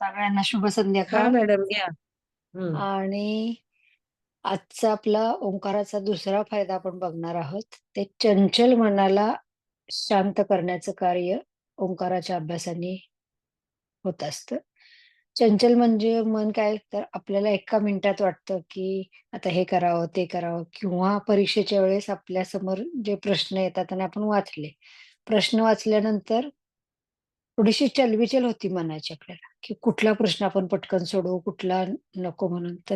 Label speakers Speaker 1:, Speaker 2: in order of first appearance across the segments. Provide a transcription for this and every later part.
Speaker 1: सगळ्यांना शुभ
Speaker 2: हां,
Speaker 1: संध्याकाळ.
Speaker 2: मॅडम घ्या.
Speaker 1: आणि आजचा आपला ओंकाराचा दुसरा फायदा आपण बघणार आहोत. ते चंचल मनाला शांत करण्याचं कार्य ओंकाराच्या अभ्यासाने होत असतं. चंचल म्हणजे मन काय तर आपल्याला एका मिनिटात वाटतं, की आता हे करावं, ते करावं किंवा परीक्षेच्या वेळेस आपल्यासमोर जे प्रश्न येतात आणि आपण वाचले. प्रश्न वाचल्यानंतर थोडीशी चलविचल होती मनाची आपल्याला, की कुठला प्रश्न आपण पटकन सोडवू, कुठला नको म्हणून. तर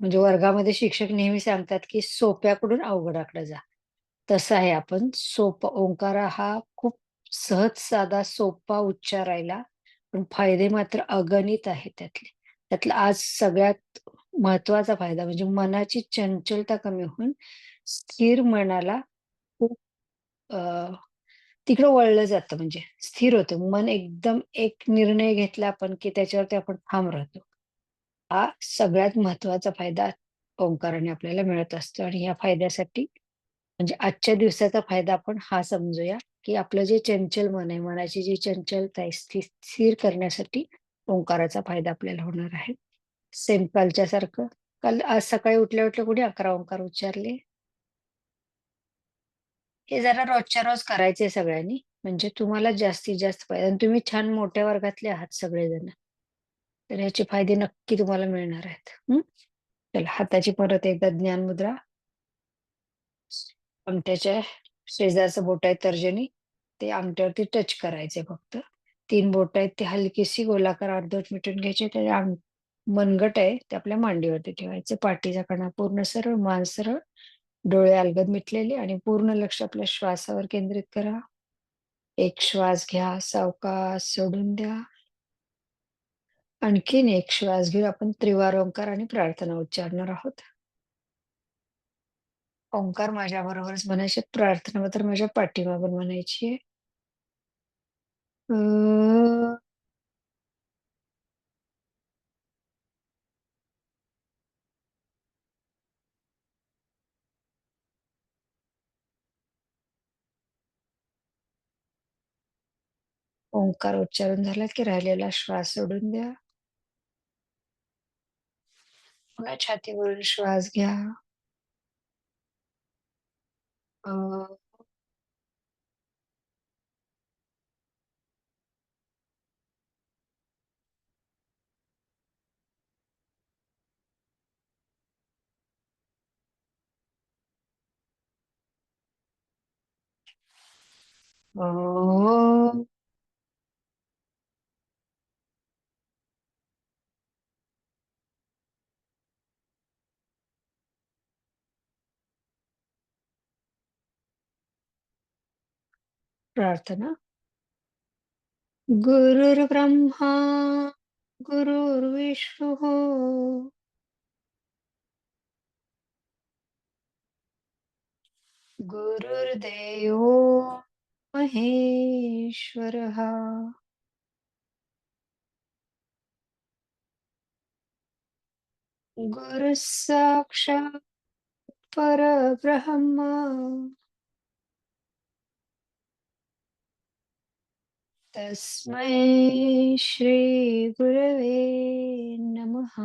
Speaker 1: म्हणजे वर्गामध्ये शिक्षक नेहमी सांगतात, की सोप्याकडून अवघडाकडे जा. तसं आहे आपण सोप ओंकार हा खूप सहज, साधा, सोपा उच्चारायला, पण फायदे मात्र अगणित आहेत त्यातले. त्यातला आज सगळ्यात महत्त्वाचा फायदा म्हणजे मनाची चंचलता कमी होऊन स्थिर मनाला खूप तिकडं वळलं जातं म्हणजे स्थिर होतं. मन एकदम एक निर्णय घेतला आपण, की त्याच्यावरती आपण ठाम राहतो. हा सगळ्यात महत्त्वाचा फायदा ओंकाराने आपल्याला मिळत असतो आणि या फायद्यासाठी म्हणजे आजच्या दिवसाचा फायदा आपण हा समजूया, की आपलं जे चंचल मन आहे, मनाची जी चंचलता आहे स्थिर करण्यासाठी ओंकाराचा फायदा आपल्याला होणार आहे. सेम कालच्या सारखं. काल आज सकाळी उठल्या-उठल्या कुणी अकरा ओंकार उच्चारले? हे जरा रोजच्या रोज करायचे सगळ्यांनी. म्हणजे तुम्हाला जास्तीत जास्त फायदा आणि तुम्ही छान मोठ्या वर्गातले आहात सगळेजण. तर ह्याचे फायदे नक्की तुम्हाला मिळणार आहेत. चला हाताची परत एकदा ज्ञान मुद्रा. आमट्याच्या शेजारचं बोट आहे तर्जनी, ते आमट्यावरती टच करायचे फक्त. तीन बोट आहेत ती हलकीशी गोलाकार अर्धवट मिटून घ्यायचे त्याच्या मनगट आहे ते आपल्या मांडीवरती ठेवायचे. पाठीचा कणा पूर्ण सरळ, मान सरळ, डोळे अलगद मिटलेले आणि पूर्ण लक्ष आपल्या श्वासावर केंद्रित करा. एक श्वास घ्या, सावकाश सोडून द्या. आणखीन एक श्वास घेऊन आपण त्रिवार ओंकार आणि प्रार्थना उच्चारणार आहोत. ओंकार माझ्याबरोबरच म्हणायचे, प्रार्थना मात्र माझ्या पाठीमागून म्हणायची आहे. ओंकार उच्चारून झाला की राहिलेला श्वास सोडून द्या. पुन्हा छातीवरून श्वास घ्या. अ प्रार्थना. गुरुर्ब्रह्मा गुरुर्विष्णुः गुरुर्देवो महेश्वरः. गुरुः साक्षात् परब्रह्म. तस्मै श्री गुरवे नमः.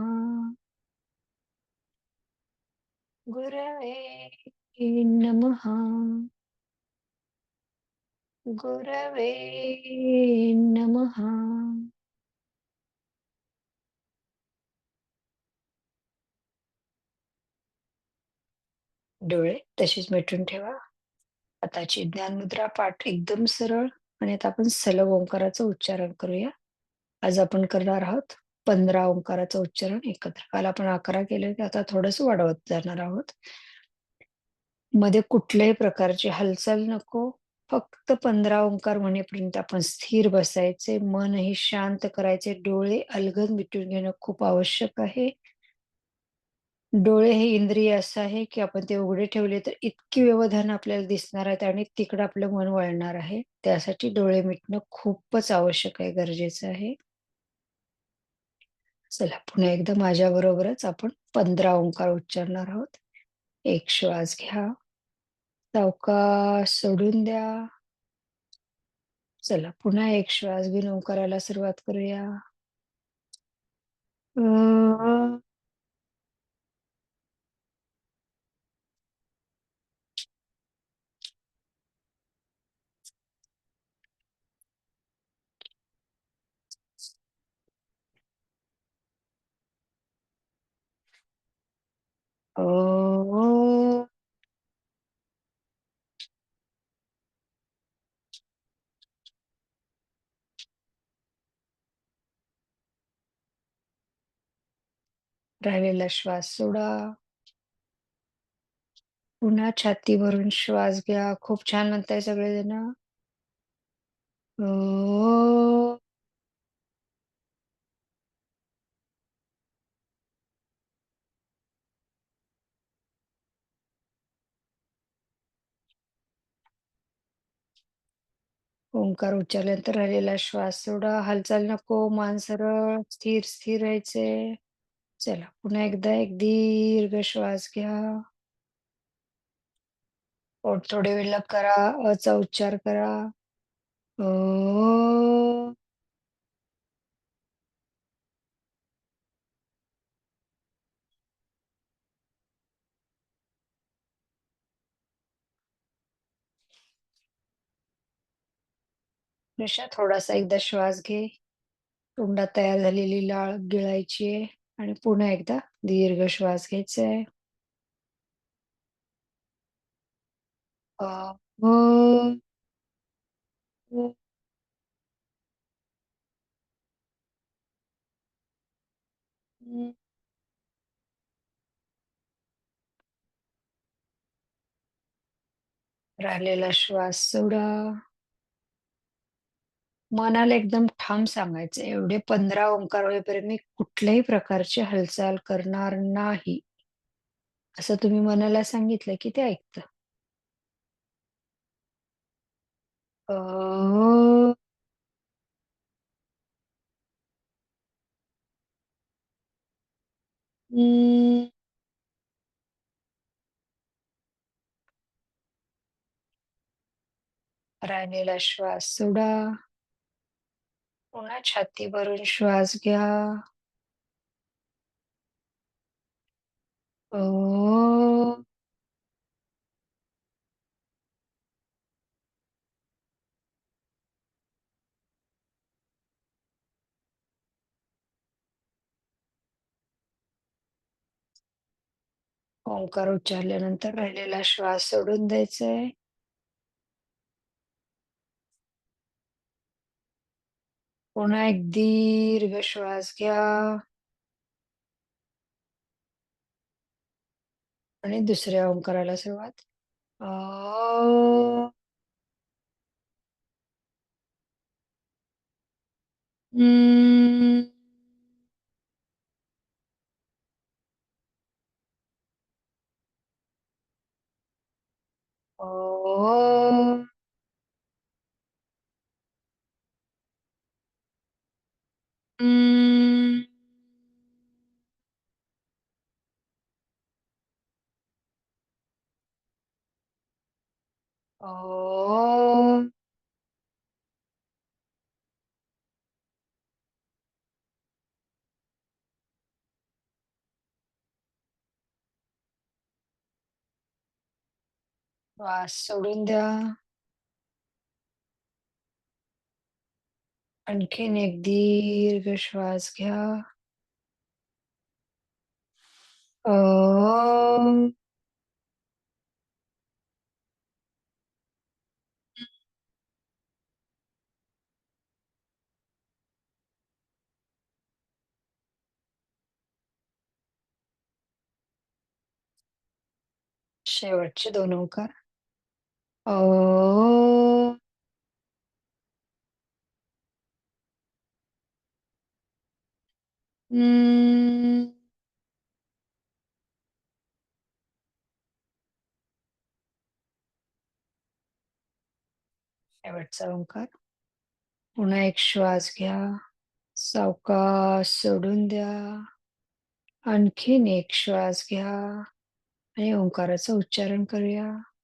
Speaker 1: गुरवे नमः. गुरवे नमः. डोळे तसेच मिटून ठेवा. आताची ज्ञानमुद्रा, पाठ एकदम सरळ आणि आता आपण सलग ओंकाराचं उच्चारण करूया. आज आपण करणार आहोत 15 ओंकाराचं उच्चारण एकत्र. काल आपण 11 केले होते, आता थोडंसं वाढवत जाणार आहोत. मध्ये कुठल्याही प्रकारची हालचाल नको. फक्त 15 ओंकार म्हणेपर्यंत आपण स्थिर बसायचे, मनही शांत करायचे, डोळे अलगद मिटून घेणं खूप आवश्यक आहे. डोळे हे इंद्रिय असं आहे, की आपण ते उघडे ठेवले तर इतकी व्यवधान आपल्याला दिसणार आहेत आणि तिकडं आपलं मन वळणार आहे. त्यासाठी डोळे मिटणं खूपच आवश्यक आहे, गरजेचं आहे. चला पुन्हा एकदा माझ्याबरोबरच आपण 15 ओंकार उच्चारणार आहोत. एक श्वास घ्या. सावकाश सोडून द्या. चला पुन्हा एक श्वास घेऊन ओंकाराला सुरुवात करूया. राहिलेला श्वास सोडा. पुन्हा छाती भरून श्वास घ्या. खूप छान म्हणताय सगळेजण. अ, ओंकार उच्चारल्यानंतर राहिलेला श्वास सोडा. हालचाल नको. मान सरळ, स्थिर, स्थिर राहायचंय. चला, पुन्हा एकदा एक दीर्घ श्वास घ्या. पोट थोडे विलग करा. अचा उच्चार करा. ओ थोडासा एकदा श्वास घे. तोंडात तयार झालेली लाळ गिळायची आहे आणि पुन्हा एकदा दीर्घ श्वास घ्यायचा आहे. राहिलेला श्वास सोडा. मनाला एकदम ठाम सांगायचं एवढे 15 ओंकार होईपर्यंत मी कुठल्याही प्रकारची हालचाल करणार नाही. असं तुम्ही मनाला सांगितलं की ते ऐकतं. अ, अं, राहिलेला श्वास सोडा. पुन्हा छातीवरून श्वास घ्या. ओंकार उच्चारल्यानंतर राहिलेला श्वास सोडून द्यायचा आहे. पुन्हा एक दीर्घ श्वास घ्या. आणि दुसऱ्या ओंकाराला सुरुवात. अ, अं, अ, अं, अ, श्वास सोडून आणखीन एक दीर्घ श्वास घ्या. अ, शेवटचे दोन ओंकार. अ, Mm. शेवटचा ओंकार. पुन्हा एक श्वास घ्या. सावकाश सोडून द्या. आणखीन एक श्वास घ्या आणि ओंकाराचं उच्चारण करूया.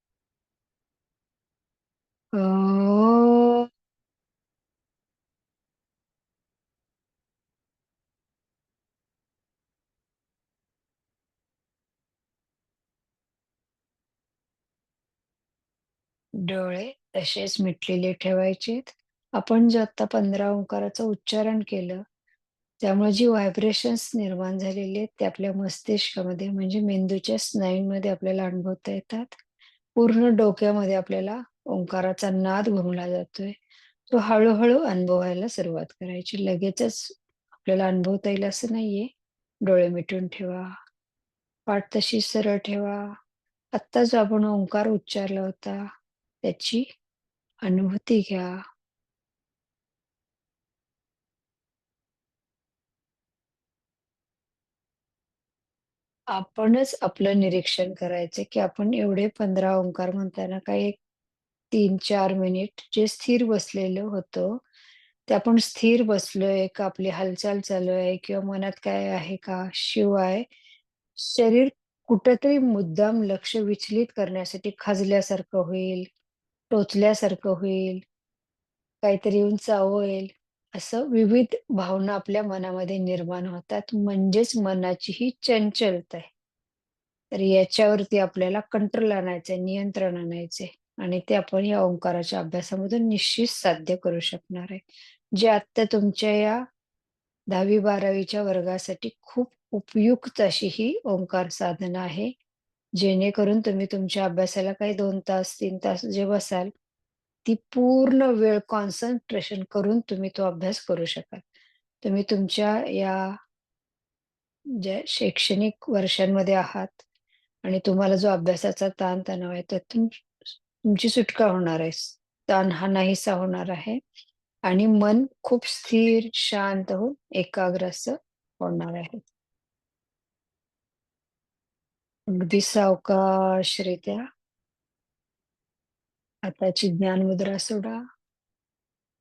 Speaker 1: डोळे तसेच मिटलेले ठेवायचेत. आपण जे आता 15 ओंकाराचं उच्चारण केलं, त्यामुळे जी व्हायब्रेशन्स निर्माण झालेली आहेत, ते आपल्या मस्तिष्कामध्ये म्हणजे मेंदूच्या स्नायूंमध्ये आपल्याला अनुभवता येतात. पूर्ण डोक्यामध्ये आपल्याला ओंकाराचा नाद घुमला जातोय. तो हळूहळू अनुभवायला सुरुवात करायची. लगेचच आपल्याला अनुभवता येईल असं नाहीये. डोळे मिटून ठेवा. पाठ तशी सरळ ठेवा. आत्ता जो आपण ओंकार उच्चारला होता, त्याची अनुभूती घ्या. आपणच आपलं निरीक्षण करायचं, की आपण एवढे 15 ओंकार म्हणताना काही 3-4 मिनिट जे स्थिर बसलेलं होतं, ते आपण स्थिर बसलोय का आपली हालचाल चालू आहे किंवा मनात काय आहे का? शिवाय शरीर कुठंतरी मुद्दाम लक्ष विचलित करण्यासाठी खाजल्यासारखं होईल, टोचल्यासारखं होईल, काहीतरी येऊन चाववेल, असं विविध भावना आपल्या मनामध्ये निर्माण होतात. म्हणजेच मनाची ही चंचलता आहे. तर याच्यावरती आपल्याला कंट्रोल आणायचं आहे, नियंत्रण आणायचे आणि ते आपण या ओंकाराच्या अभ्यासामधून निश्चित साध्य करू शकणार आहे. जे आत्ता तुमच्या या 10वी-12वीच्या वर्गासाठी खूप उपयुक्त अशी ही ओंकार साधना आहे. जेणेकरून तुम्ही तुमच्या अभ्यासाला काही दोन तास, तीन तास जे बसाल, ती पूर्ण वेळ कॉन्सन्ट्रेशन करून तुम्ही तो अभ्यास करू शकाल. तुम्ही तुमच्या या ज्या शैक्षणिक वर्षांमध्ये आहात आणि तुम्हाला जो अभ्यासाचा ताण-तणाव आहे, त्यातून तुमची सुटका होणार आहे. ताण हा नाहीसा होणार आहे आणि मन खूप स्थिर, शांत होऊन एकाग्र असं होणार आहे. अगदी सावकाशरित्या हाताची ज्ञान मुद्रा सोडा.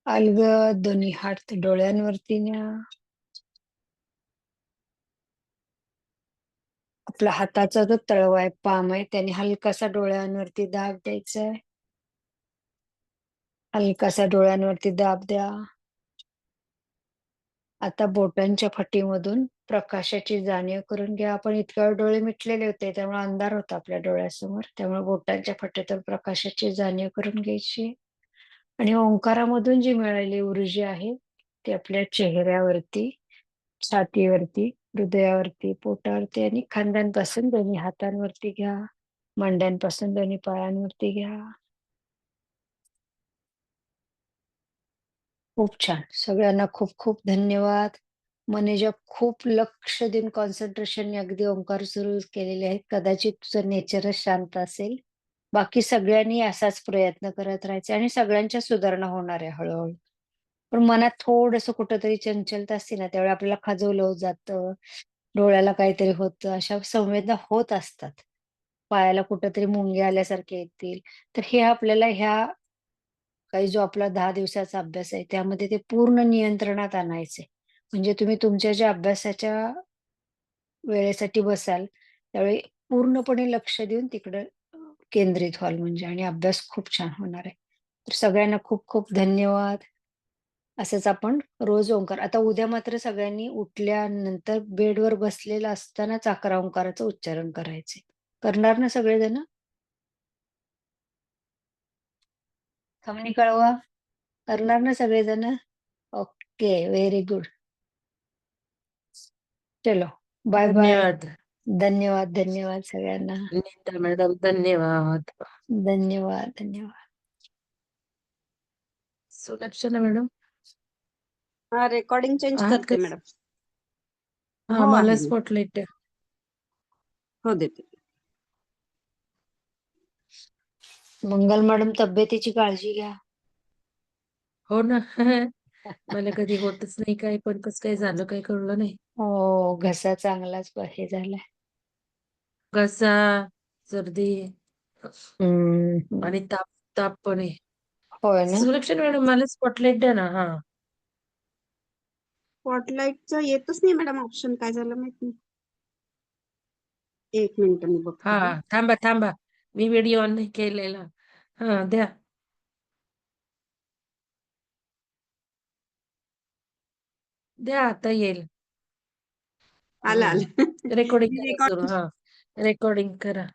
Speaker 1: अलगद दोन्ही हात डोळ्यांवरती न्या. आपला हाताचा जो तळवा आहे, पाम आहे, त्याने हलकासा डोळ्यांवरती दाब द्यायचा आहे. हलकासा डोळ्यांवरती दाब द्या. आता बोटांच्या फटीमधून प्रकाशाची जाणीव करून घ्या. आपण इतक्या वेळ डोळे मिटलेले होते, त्यामुळे अंधार होता आपल्या डोळ्यासमोर. त्यामुळे बोटांच्या फटेतून प्रकाशाची जाणीव करून घ्यायची आणि ओंकारामधून जी मिळालेली ऊर्जा आहे, ती आपल्या चेहऱ्यावरती, छातीवरती, हृदयावरती, पोटावरती आणि खांद्यांपासून दोन्ही हातांवरती घ्या. मांड्यांपासून दोन्ही पायांवरती घ्या. खूप छान. सगळ्यांना खूप-खूप धन्यवाद. मनेजा खूप लक्ष देऊन कॉन्सन्ट्रेशन अगदी ओंकार सुरू केलेले आहेत. कदाचित तुझं नेचरच शांत असेल. बाकी सगळ्यांनी असाच प्रयत्न करत राहायचे आणि सगळ्यांच्या सुधारणा होणार आहे हळूहळू पण मनात थोडस कुठंतरी चंचलता असते ना, त्यावेळी आपल्याला खजवलं जातं, डोळ्याला काहीतरी होतं, अशा संवेदना होत असतात. पायाला कुठंतरी मुंग्या आल्यासारखे येतील. तर हे आपल्याला ह्या काही जो आपला दहा दिवसाचा अभ्यास आहे, त्यामध्ये ते पूर्ण नियंत्रणात आणायचे म्हणजे तुम्ही तुमच्या ज्या अभ्यासाच्या वेळेसाठी बसाल, त्यावेळी पूर्णपणे लक्ष देऊन तिकडं केंद्रित व्हाल म्हणजे आणि अभ्यास खूप छान होणार आहे. तर सगळ्यांना खूप-खूप धन्यवाद. असंच आपण रोज ओंकार आता उद्या मात्र सगळ्यांनी उठल्यानंतर बेडवर बसलेलं असतानाच 11 ओंकाराचं उच्चारण करायचे करणार ना सगळेजण? कमेंटनी कळवा. करणार ना सगळेजण? Okay, very good. चलो, बाय-बाय.
Speaker 2: धन्यवाद.
Speaker 1: धन्यवाद, धन्यवाद सगळ्यांना.
Speaker 2: नीता मॅडम धन्यवाद.
Speaker 1: धन्यवाद, धन्यवाद.
Speaker 2: सुलक्षणा मॅडम?
Speaker 3: हां, रेकॉर्डिंग चेंज
Speaker 2: आहात
Speaker 3: करते
Speaker 2: का?
Speaker 3: मॅडम.
Speaker 2: हां,
Speaker 3: हो,
Speaker 2: मला
Speaker 3: आहे मी.
Speaker 2: स्पॉटलाइट द्या.
Speaker 3: हो, देते.
Speaker 1: मंगल मॅडम तब्येतीची काळजी घ्या.
Speaker 2: हो ना. मला कधी होतच नाही काय, पण कसं काय झालं काही कळलं नाही.
Speaker 1: हो, घसा चांगलाच हे झालाय.
Speaker 2: घसा, सर्दी
Speaker 1: हं, हं.
Speaker 2: आणि ताप ताप पण आहे.
Speaker 1: होय ना?
Speaker 2: मॅडम मला स्पॉटलाइट द्या ना. हां.
Speaker 3: स्पॉटलाइटचं येतच नाही मॅडम ऑप्शन काय झालं माहीत नाही. एक मिनिट मी बघते हां.
Speaker 2: हां, थांबा, थांबा. मी व्हिडिओ ऑन नाही केलेला. हां, द्या. द्या आता येईल.
Speaker 3: आलं. आलं. रेकॉर्डिंग
Speaker 2: हां, रेकॉर्डिंग करा.